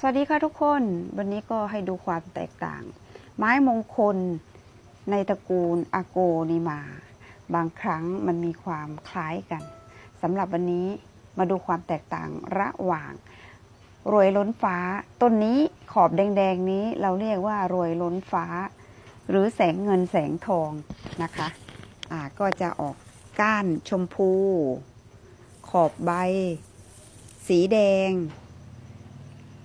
สวัสดีค่ะทุกคน วันนี้ก็ให้ดูความแตกต่าง ไม้มงคลในตระกูลอาโกนิมา บางครั้งมันมีความคล้ายกันสำหรับวันนี้มาดูความแตกต่างระหว่างรวยล้นฟ้า ต้นนี้ขอบแดงๆนี้เราเรียกว่ารวยล้นฟ้า หรือแสงเงินแสงทองนะคะอ่าก็จะออกก้านชมพู ขอบใบ สีแดง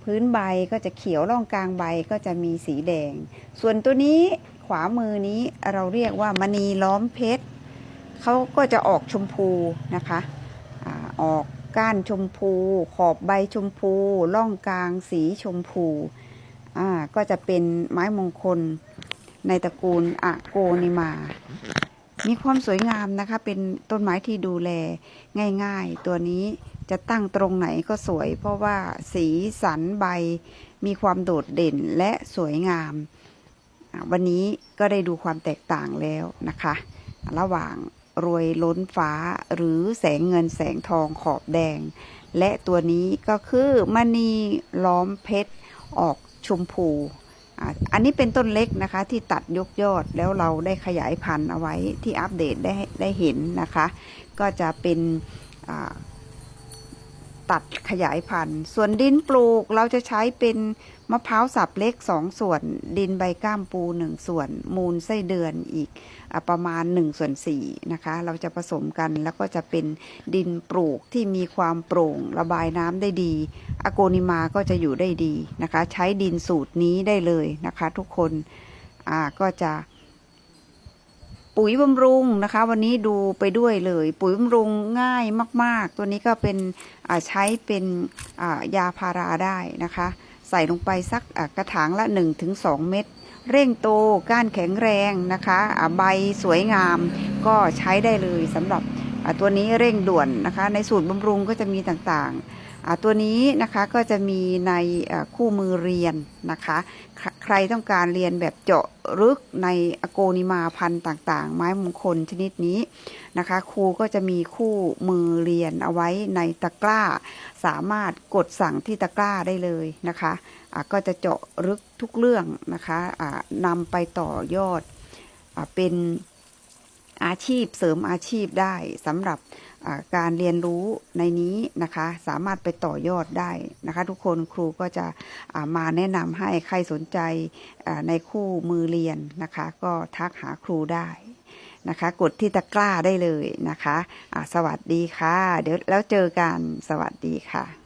พื้นใบก็จะเขียวร่องกลางใบก็จะมีสีแดง ส่วนตัวนี้ขวามือนี้เราเรียกว่ามณีล้อมเพชรเขาก็จะออกชมพูนะคะอออกก้านชมพู ขอบใบชมพูร่องกลางสีชมพูก็จะเป็นไม้มงคลในตระกูลอะโกนิมา มีความสวยงามนะคะ เป็นต้นไม้ที่ดูแลง่ายๆ ตัวนี้จะตั้งตรงไหนก็สวย เพราะว่าสีสันใบ มีความโดดเด่นและสวยงาม วันนี้ก็ได้ดูความแตกต่างแล้วนะคะ ระหว่างรวยล้นฟ้าหรือแสงเงินแสงทองขอบแดง และตัวนี้ก็คือมณีล้อมเพชรออกชมพู อันนี้เป็นต้นเล็กนะคะที่ตัดยกยอดแล้วเราได้ขยายพันธุ์เอาไว้ที่อัปเดตได้ได้เห็นนะคะ ก็จะเป็นอ่า ตัดขยายพันธุ์ ส่วนดินปลูกเราจะใช้เป็นมะพร้าวสับเล็กสองส่วน ดินใบก้ามปูหนึ่งส่วน มูลไส้เดือนอีกอประมาณ1ส่วน4นะคะ เราจะผสมกันแล้วก็จะเป็นดินปลูกที่มีความโปร่งระบายน้ำได้ดีอโกนิมาก็จะอยู่ได้ดีนะคะ ใช้ดินสูตรนี้ได้เลยนะคะ ทุกคนก็จะ ปุ๋ยบำรุงนะคะ วันนี้ดูไปด้วยเลย ปุ๋ยบำรุงง่ายมาก ๆ ตัวนี้ก็เป็นใช้เป็นยาพาราได้นะคะ ใส่ลงไปสักกระถางละ 1-2 เม็ดเร่งโตก้านแข็งแรงนะคะใบสวยงามก็ใช้ได้เลยสำหรับตัวนี้เร่งด่วนนะคะ ในสูตรบำรุงก็จะมีต่างๆ ตัวนี้นะคะก็จะมีในคู่มือเรียนนะคะ ใครต้องการเรียนแบบเจาะลึกในอโกนิมาพันธุ์ต่าง ๆ ไม้มงคลชนิดนี้นะคะ ครูก็จะมีคู่มือเรียนเอาไว้ในตะกร้า สามารถกดสั่งที่ตะกร้าได้เลยนะคะะก็จะเจาะลึกทุกเรื่องนะคะอ่านำไปต่อยอดอเป็น อาชีพเสริมอาชีพได้สำหรับการเรียนรู้ในนี้นะคะ สามารถไปต่อยอดได้นะคะ ทุกคนครูก็จะมาแนะนำให้ใครสนใจในคู่มือเรียนนะคะ ก็ทักหาครูได้นะคะ กดที่ตะกร้าได้เลยนะคะสวัสดีค่ะ เดี๋ยวแล้วเจอกันสวัสดีค่ะ